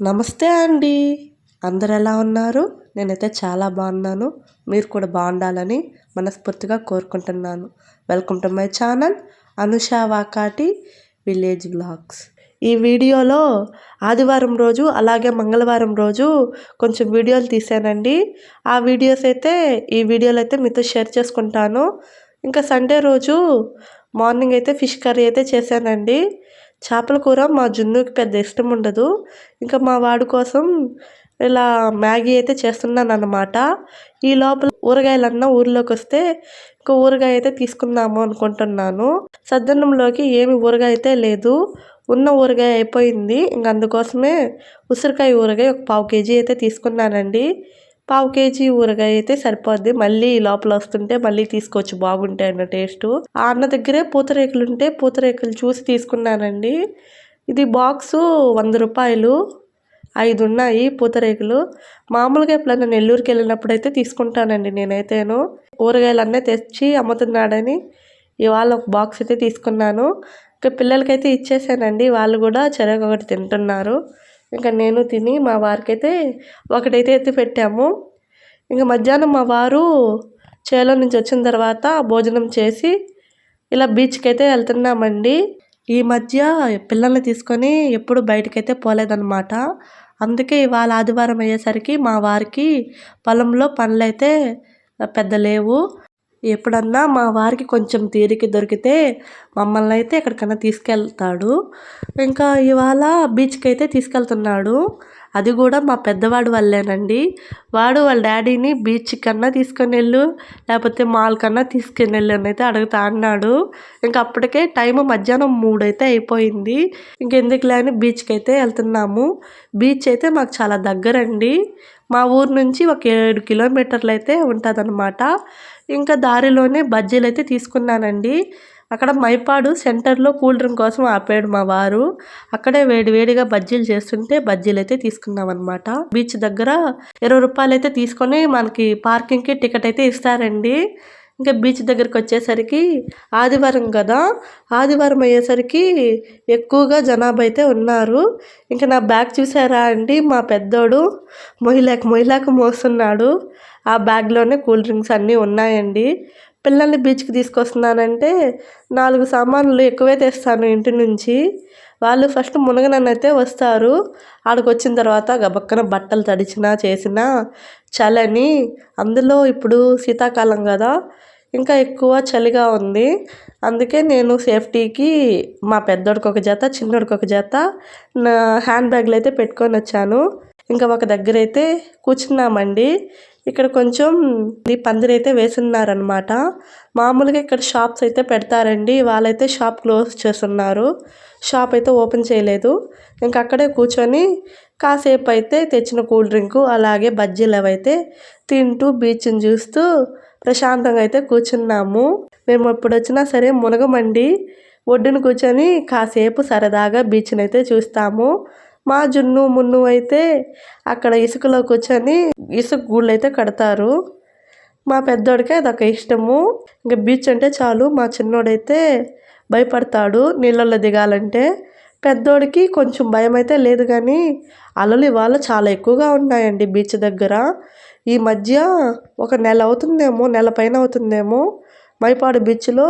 నమస్తే అండి. అందరు ఎలా ఉన్నారు? నేనైతే చాలా బాగున్నాను. మీరు కూడా బాగుండాలని మనస్ఫూర్తిగా కోరుకుంటున్నాను. Welcome to my channel Anusha Vakati village blogs ఈ వీడియోలో ఆదివారం రోజు అలాగే మంగళవారం రోజు కొంచెం వీడియోలు తీసానండి. ఆ వీడియోస్ అయితే ఈ వీడియోలు అయితే మీతో షేర్ చేసుకుంటాను. ఇంకా సండే రోజు మార్నింగ్ అయితే ఫిష్ కర్రీ అయితే చేశానండి. చేపల కూర మా జున్నుకి పెద్ద ఇష్టం ఉండదు. ఇంకా మా వాడి కోసం ఇలా మ్యాగీ అయితే చేస్తున్నాను అనమాట ఈ లోపల ఊరగాయలన్నా ఊర్లోకి వస్తే ఇంకా ఊరగాయ అయితే తీసుకుందాము అనుకుంటున్నాను. సద్దన్నంలోకి ఏమి ఊరగాయ అయితే లేదు. ఉన్న ఊరగాయ అయిపోయింది. ఇంక అందుకోసమే ఉసిరికాయ ఊరగాయ ఒక పావు కేజీ అయితే తీసుకున్నానండి. పావు కేజీ ఊరగాయ అయితే సరిపోద్ది. మళ్ళీ లోపల వస్తుంటే మళ్ళీ తీసుకోవచ్చు. బాగుంటాయి అన్న టేస్ట్. ఆ అన్న దగ్గరే పూతరేకులు ఉంటే పూతరేకులు చూసి తీసుకున్నానండి. ఇది బాక్సు వంద రూపాయలు. ఐదు ఉన్నాయి పూతరేకులు. మామూలుగా ఎప్పుడైనా నెల్లూరుకి వెళ్ళినప్పుడు అయితే తీసుకుంటానండి నేనైతేను. ఊరగాయలు అన్నీ తెచ్చి అమ్ముతున్నాడని ఇవాళ ఒక బాక్స్ అయితే తీసుకున్నాను. ఇంకా పిల్లలకైతే ఇచ్చేసానండి. వాళ్ళు కూడా చెరకు ఒకటి తింటున్నారు. ఇంకా నేను తిని మా వారికైతే ఒకటైతే ఎత్తి పెట్టాము. ఇంకా మధ్యాహ్నం మా వారు చేలో నుంచి వచ్చిన తర్వాత భోజనం చేసి ఇలా బీచ్కి అయితే వెళ్తున్నామండి. ఈ మధ్య పిల్లల్ని తీసుకొని ఎప్పుడు బయటకైతే పోలేదన్నమాట. అందుకే ఇవాళ ఆదివారం అయ్యేసరికి మా వారికి పొలంలో పనులైతే పెద్ద లేవు ఎప్పుడన్నా మా వారికి కొంచెం తీరిక దొరికితే మమ్మల్ని అయితే ఎక్కడికన్నా తీసుకెళ్తాడు. ఇంకా ఇవాళ బీచ్కి అయితే తీసుకెళ్తున్నాడు. అది కూడా మా పెద్దవాడు వల్లేనండి. వాడు వాళ్ళ డాడీని బీచ్ కన్నా తీసుకొని వెళ్ళు లేకపోతే మాల్ కన్నా తీసుకొని వెళ్ళు అని అయితే అడుగుతా అన్నాడు. ఇంకా అప్పటికే టైం మధ్యాహ్నం మూడు అయితే అయిపోయింది ఇంకెందుకులే అని బీచ్కి అయితే వెళ్తున్నాము. బీచ్ అయితే మాకు చాలా దగ్గరండి. మా ఊరు నుంచి ఒక ఏడు కిలోమీటర్లు అయితే ఉంటుందన్నమాట. ఇంకా దారిలోనే బజ్జీలు అయితే తీసుకున్నానండి. అక్కడ మైపాడు సెంటర్లో కూల్ డ్రింక్ కోసం ఆపాడు మా వారు. అక్కడే వేడి వేడిగా బజ్జీలు చేస్తుంటే బజ్జీలు అయితే తీసుకున్నాం అనమాట బీచ్ దగ్గర ఇరవై రూపాయలు అయితే తీసుకొని మనకి పార్కింగ్కి టికెట్ అయితే ఇస్తారండి. ఇంకా బీచ్ దగ్గరికి వచ్చేసరికి ఆదివారం కదా. ఆదివారం అయ్యేసరికి ఎక్కువగా జనాభా అయితే ఉన్నారు. ఇంకా నా బ్యాగ్ చూసారా అండి? మా పెద్దోడు మొయ్యలేక మొయ్యలేక మోస్తున్నాడు. ఆ బ్యాగ్లోనే కూల్ డ్రింక్స్ అన్నీ ఉన్నాయండి. పిల్లల్ని బీచ్కి తీసుకొస్తున్నానంటే నాలుగు సామాన్లు ఎక్కువే తెస్తాను ఇంటి నుంచి. వాళ్ళు ఫస్ట్ మునగనన్నైతే వస్తారు. ఆడికి వచ్చిన తర్వాత గబక్కన బట్టలు తడిచినా చేసినా చలని. అందులో ఇప్పుడు శీతాకాలం కదా ఇంకా ఎక్కువ చలిగా ఉంది. అందుకే నేను సేఫ్టీకి మా పెద్దోడికి ఒక జత చిన్నోడికి ఒక జత నా హ్యాండ్ బ్యాగ్లు అయితే పెట్టుకొని వచ్చాను. ఇంకా ఒక దగ్గర అయితే కూర్చున్నామండి. ఇక్కడ కొంచెం ఈ పందిరైతే వేసున్నారనమాట మామూలుగా ఇక్కడ షాప్స్ అయితే పెడతారండి. వాళ్ళైతే షాప్ క్లోజ్ చేస్తున్నారు. షాప్ అయితే ఓపెన్ చేయలేదు. ఇంకా అక్కడే కూర్చొని కాసేపు అయితే తెచ్చిన కూల్ డ్రింకు అలాగే బజ్జీలు అవైతే తింటూ బీచ్ని చూస్తూ ప్రశాంతంగా అయితే కూర్చున్నాము. మేము ఎప్పుడు వచ్చినా సరే మునగమండి. ఒడ్డున కూర్చొని కాసేపు సరదాగా బీచ్ని అయితే చూస్తాము. మా జున్ను మున్ను అయితే అక్కడ ఇసుకలో కూర్చొని ఇసుక గూళ్ళు అయితే కడతారు. మా పెద్దోడికి అదొక ఇష్టము. ఇంకా బీచ్ అంటే చాలు. మా చిన్నోడైతే భయపడతాడు నీళ్ళల్లో దిగాలంటే. పెద్దోడికి కొంచెం భయం అయితే లేదు కానీ అలలు ఇవాళ చాలా ఎక్కువగా ఉన్నాయండి బీచ్ దగ్గర. ఈ మధ్య ఒక నెల అవుతుందేమో నెల పైన అవుతుందేమో మైపాడు బీచ్లో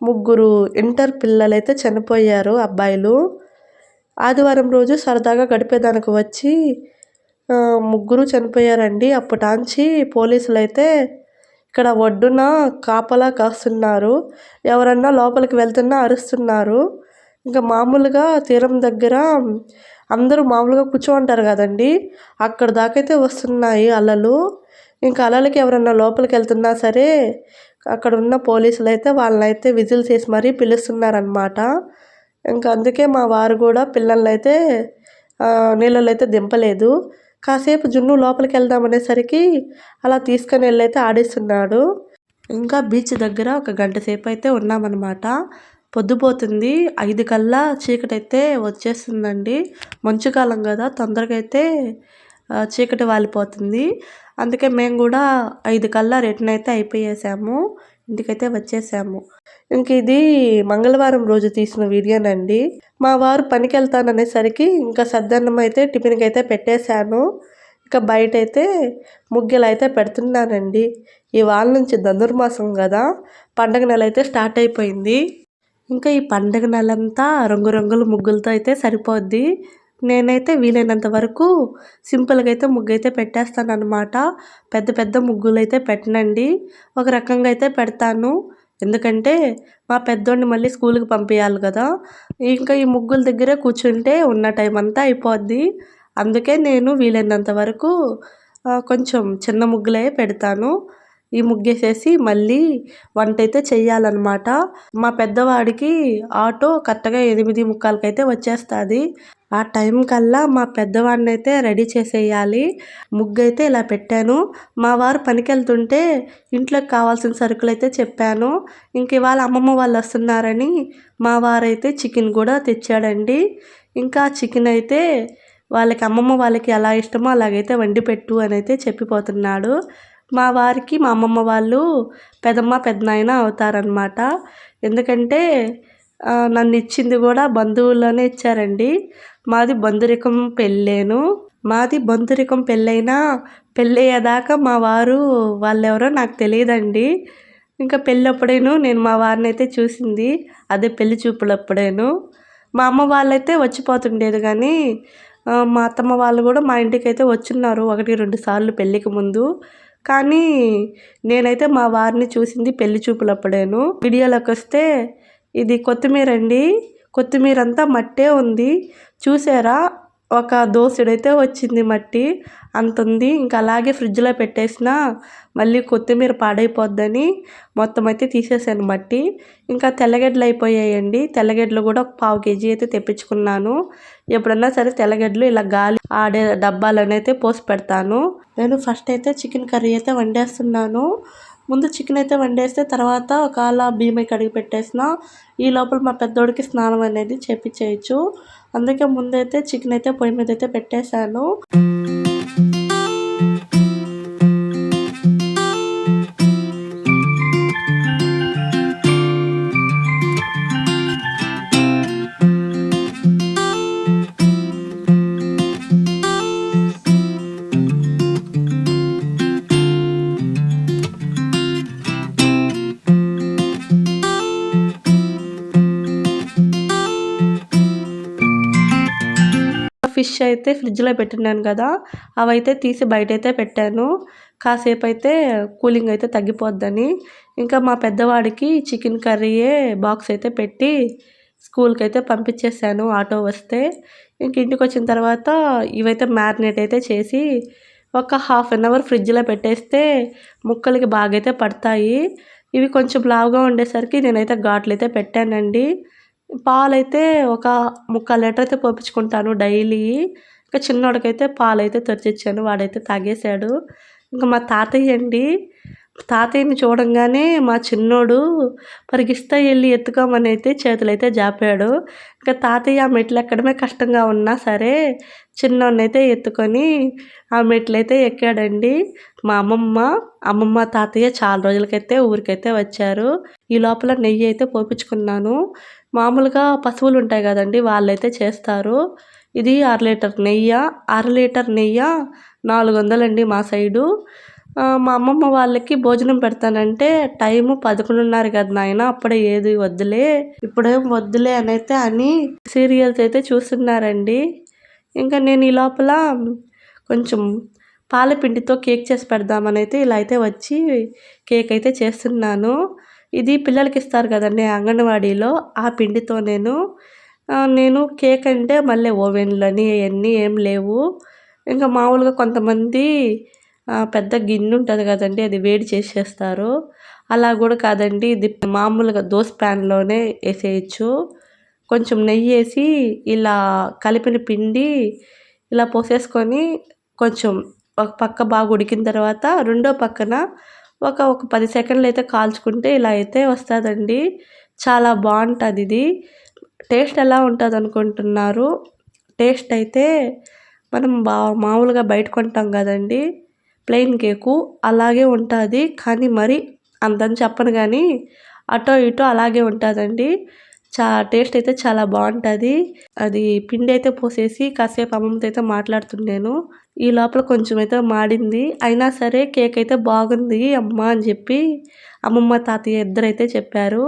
ముగ్గురు ఇంటర్ పిల్లలైతే చనిపోయారు అబ్బాయిలు. ఆదివారం రోజు సరదాగా గడిపేదానికి వచ్చి ముగ్గురు చనిపోయారండి. అప్పటాంచి పోలీసులు అయితే ఇక్కడ ఒడ్డున కాపలా కాస్తున్నారు. ఎవరన్నా లోపలికి వెళ్తున్నా అరుస్తున్నారు. ఇంకా మామూలుగా తీరం దగ్గర అందరూ మామూలుగా కూర్చోంటారు కదండి. అక్కడ దాకైతే వస్తున్నాయి అలలు. ఇంకా అలలకి ఎవరన్నా లోపలికి వెళ్తున్నా సరే అక్కడ ఉన్న పోలీసులు అయితే వాళ్ళని అయితే విజిల్స్ వేసి మరీ పిలుస్తున్నారనమాట ఇంకా అందుకే మా వారు కూడా పిల్లల్ని అయితే నీళ్ళలో అయితే దింపలేదు. కాసేపు జున్ను లోపలికి వెళ్దాం అనేసరికి అలా తీసుకొని వెళ్ళి అయితే ఇంకా బీచ్ దగ్గర ఒక గంట సేపు అయితే ఉన్నామన్నమాట. పొద్దుపోతుంది. ఐదు కల్లా చీకటి అయితే వచ్చేస్తుందండి మంచుకాలం కదా తొందరగా అయితే చీకటి వాలిపోతుంది. అందుకే మేము కూడా ఐదు కల్లా రిటర్న్ అయితే అయిపోయేసాము. ఇంటికైతే వచ్చేసాము. ఇంక ఇది మంగళవారం రోజు తీసిన వీడియోనండి మా వారు పనికి వెళ్తాననేసరికి ఇంకా సద్దన్నం అయితే టిఫిన్కి అయితే పెట్టేశాను. ఇంకా బయట అయితే ముగ్గులు అయితే పెడుతున్నానండి. ఇవాళ నుంచి ధనుర్మాసం కదా పండగ నెల అయితే స్టార్ట్ అయిపోయింది. ఇంకా ఈ పండగ నెలంతా రంగురంగుల ముగ్గులతో అయితే సరిపోద్ది. నేనైతే వీలైనంత వరకు సింపుల్గా అయితే ముగ్గు అయితే పెట్టేస్తాను అనమాట పెద్ద పెద్ద ముగ్గులు అయితే పెట్టనండి. ఒక రకంగా అయితే పెడతాను. ఎందుకంటే మా పెద్దోడిని మళ్ళీ స్కూల్కి పంపించాలి కదా. ఇంకా ఈ ముగ్గుల దగ్గరే కూర్చుంటే ఉన్న టైం అంతా అయిపోద్ది. అందుకే నేను వీలైనంత వరకు కొంచెం చిన్న ముగ్గులే పెడతాను. ఈ ముగ్గేసేసి మళ్ళీ వంట అయితే చెయ్యాలన్నమాట. మా పెద్దవాడికి ఆటో కరెక్ట్గా ఎనిమిది ముక్కాలకైతే వచ్చేస్తుంది. ఆ టైం కల్లా మా పెద్దవాడిని అయితే రెడీ చేసేయాలి. ముగ్గు అయితే ఇలా పెట్టాను. మా వారు పనికి వెళ్తుంటే ఇంట్లోకి కావాల్సిన సరుకులు అయితే చెప్పాను. ఇంక ఇవాళ అమ్మమ్మ వాళ్ళు వస్తున్నారని మా వారైతే చికెన్ కూడా తెచ్చాడండి. ఇంకా చికెన్ అయితే వాళ్ళకి అమ్మమ్మ వాళ్ళకి ఎలా ఇష్టమో అలాగైతే వండి పెట్టు అని అయితే చెప్పిపోతున్నాడు. మా వారికి మా అమ్మమ్మ వాళ్ళు పెదమ్మ పెద్దనాయన అవుతారనమాట ఎందుకంటే నన్ను ఇచ్చింది కూడా బంధువుల్లోనే ఇచ్చారండి. మాది బంధురికం పెళ్ళేను. మాది బంధురికం పెళ్ళైనా పెళ్ళయ్యేదాకా మా వారు వాళ్ళెవరో నాకు తెలియదండి. ఇంకా పెళ్ళప్పుడేను నేను మా వారిని అయితే చూసింది. అదే పెళ్ళి చూపులప్పుడేను. మా అమ్మ వాళ్ళైతే వచ్చిపోతుండేది కానీ మా అత్తమ్మ వాళ్ళు కూడా మా ఇంటికి అయితే వచ్చున్నారు ఒకటి రెండు సార్లు పెళ్ళికి ముందు. కానీ నేనైతే మా వారిని చూసింది పెళ్ళి చూపులప్పుడేను. వీడియోలోకి వస్తే ఇది కొత్తిమీర అండి. కొత్తిమీర అంతా మట్టే ఉంది. చూసారా? ఒక దోసుడైతే వచ్చింది మట్టి. అంత ఉంది. ఇంకా అలాగే ఫ్రిడ్జ్లో పెట్టేసిన మళ్ళీ కొత్తిమీర పాడైపోద్దని మొత్తం అయితే తీసేసాను మట్టి. ఇంకా తెల్లగడ్డలు అయిపోయాయండి. తెల్లగడ్డలు కూడా ఒక పావు కేజీ అయితే తెప్పించుకున్నాను. ఎప్పుడన్నా సరే తెల్లగడ్డలు ఇలా గాలి ఆడే డబ్బాలను అయితే పోసి పెడతాను. నేను ఫస్ట్ అయితే చికెన్ కర్రీ అయితే వండేస్తున్నాను. ముందు చికెన్ అయితే వండేస్తే తర్వాత ఒకవేళ బియ్యం కడిగి పెట్టేసిన ఈ లోపల మా పెద్దోడికి స్నానం అనేది చేపించేయచ్చు అందుకే ముందైతే చికెన్ అయితే పొయ్యి మీద అయితే పెట్టేశాను. ఫిష్ అయితే ఫ్రిడ్జ్లో పెట్టినాను కదా అవైతే తీసి బయటైతే పెట్టాను. కాసేపు అయితే కూలింగ్ అయితే తగ్గిపోద్దని. ఇంకా మా పెద్దవాడికి చికెన్ కర్రీయే బాక్స్ అయితే పెట్టి స్కూల్కి అయితే పంపించేసాను ఆటో వస్తే. ఇంక ఇంటికి వచ్చిన తర్వాత ఇవైతే మ్యారినేట్ అయితే చేసి ఒక హాఫ్ అన్ అవర్ ఫ్రిడ్జ్లో పెట్టేస్తే ముక్కలకి బాగా అయితే పడతాయి. ఇవి కొంచెం లావుగా ఉండేసరికి నేనైతే ఘాట్లు అయితే పెట్టానండి. పాలైతే ఒక ముక్కాలు లీటర్ అయితే పోపించుకుంటాను డైలీ. ఇంకా చిన్నోడికైతే పాలైతే తెరిచిచ్చాను వాడైతే తాగేశాడు ఇంకా మా తాతయ్య అండి తాతయ్యని చూడంగానే మా చిన్నోడు పరిగిస్తా వెళ్ళి ఎత్తుకోమని అయితే చేతులు అయితే జాపాడు. ఇంకా తాతయ్య ఆ మెట్లు ఎక్కడమే కష్టంగా ఉన్నా సరే చిన్నోడిని అయితే ఎత్తుకొని ఆ మెట్లు అయితే ఎక్కాడండి. మా అమ్మమ్మ అమ్మమ్మ తాతయ్య చాలా రోజులకైతే ఊరికైతే వచ్చారు. ఈ లోపల నెయ్యి అయితే పోపించుకున్నాను మామూలుగా పశువులు ఉంటాయి కదండి వాళ్ళైతే చేస్తారు. ఇది అర లీటర్ నెయ్యి అర లీటర్ నెయ్యి నాలుగు వందలండి మా సైడు. మా అమ్మమ్మ వాళ్ళకి భోజనం పెడతానంటే టైము పదకొండున్నర కదా నాయన అప్పుడే ఏది వద్దులే ఇప్పుడేం వద్దులే అని అయితే అని సీరియల్స్ అయితే చూస్తున్నారండి. ఇంకా నేను ఈ లోపల కొంచెం పాలపిండితో కేక్ చేసి పెడదామని అయితే ఇలా అయితే వచ్చి కేక్ అయితే చేస్తున్నాను. ఇది పిల్లలకి ఇస్తారు కదండి అంగన్వాడీలో. ఆ పిండితో నేను నేను కేక్ అంటే మళ్ళీ ఓవెన్లని అవన్నీ ఏం లేవు. ఇంకా మామూలుగా కొంతమంది పెద్ద గిన్నె ఉంటుంది కదండి అది వేడి చేసేస్తారు. అలా కూడా కాదండి ఇది మామూలుగా దోశ ప్యాన్లోనే వేసేయచ్చు. కొంచెం నెయ్యి వేసి ఇలా కలిపిన పిండి ఇలా పోసేసుకొని కొంచెం ఒక పక్క బాగా ఉడికిన తర్వాత రెండో పక్కన ఒక ఒక పది సెకండ్లు అయితే కాల్చుకుంటే ఇలా అయితే వస్తుందండి. చాలా బాగుంటుంది ఇది. టేస్ట్ ఎలా ఉంటుంది అనుకుంటున్నారు టేస్ట్ అయితే మనం బా మామూలుగా బయట కొంటాం కదండి. ప్లెయిన్ కేకు అలాగే ఉంటుంది. కానీ మరి అంతని చెప్పను కానీ అటో ఇటో అలాగే ఉంటుందండి. చా టేస్ట్ అయితే చాలా బాగుంటుంది. అది పిండి అయితే పోసేసి కాసేపు అమ్మమ్మతో అయితే మాట్లాడుతున్నాను ఈ లోపల కొంచెం అయితే మాడింది. అయినా సరే కేక్ అయితే బాగుంది అమ్మ అని చెప్పి అమ్మమ్మ తాతయ్య ఇద్దరైతే చెప్పారు.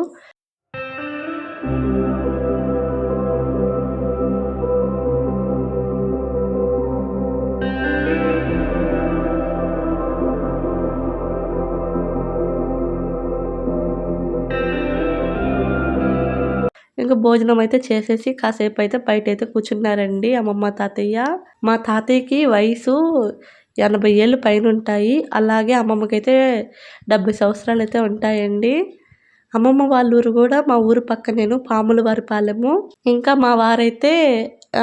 ఇంకా భోజనం అయితే చేసేసి కాసేపు అయితే బయట అయితే కూర్చున్నారండి అమ్మమ్మ తాతయ్య. మా తాతయ్యకి వయసు ఎనభై ఏళ్ళు పైన ఉంటాయి అలాగే అమ్మమ్మకైతే డెబ్బై సంవత్సరాలు అయితే ఉంటాయండి. అమ్మమ్మ వాళ్ళ ఊరు కూడా మా ఊరు పక్కనేను పాముల వారి పాలెము. ఇంకా మా వారైతే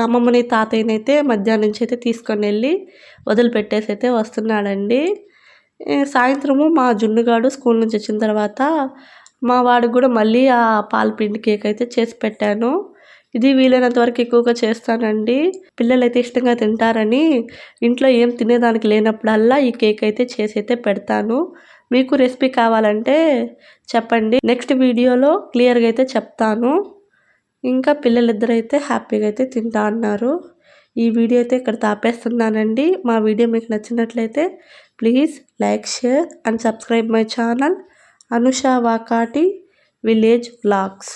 అమ్మమ్మని తాతయ్యని అయితే మధ్యాహ్నం నుంచి అయితే తీసుకొని వెళ్ళి వదిలిపెట్టేసి అయితే వస్తున్నాడండి సాయంత్రము మా జున్నుగాడు స్కూల్ నుంచి వచ్చిన తర్వాత మా వాడికి కూడా మళ్ళీ ఆ పాలపిండి కేక్ అయితే చేసి పెట్టాను. ఇది వీలైనంత వరకు ఎక్కువగా చేస్తానండి. పిల్లలు అయితే ఇష్టంగా తింటారని ఇంట్లో ఏం తినేదానికి లేనప్పుడల్లా ఈ కేక్ అయితే చేసి అయితే పెడతాను. మీకు రెసిపీ కావాలంటే చెప్పండి. నెక్స్ట్ వీడియోలో క్లియర్గా అయితే చెప్తాను. ఇంకా పిల్లలిద్దరు అయితే హ్యాపీగా అయితే తింటా అన్నారు. ఈ వీడియో అయితే ఇక్కడ తాపేస్తున్నానండి. మా వీడియో మీకు నచ్చినట్లయితే please like share and subscribe my channel. Anusha Vakati village vlogs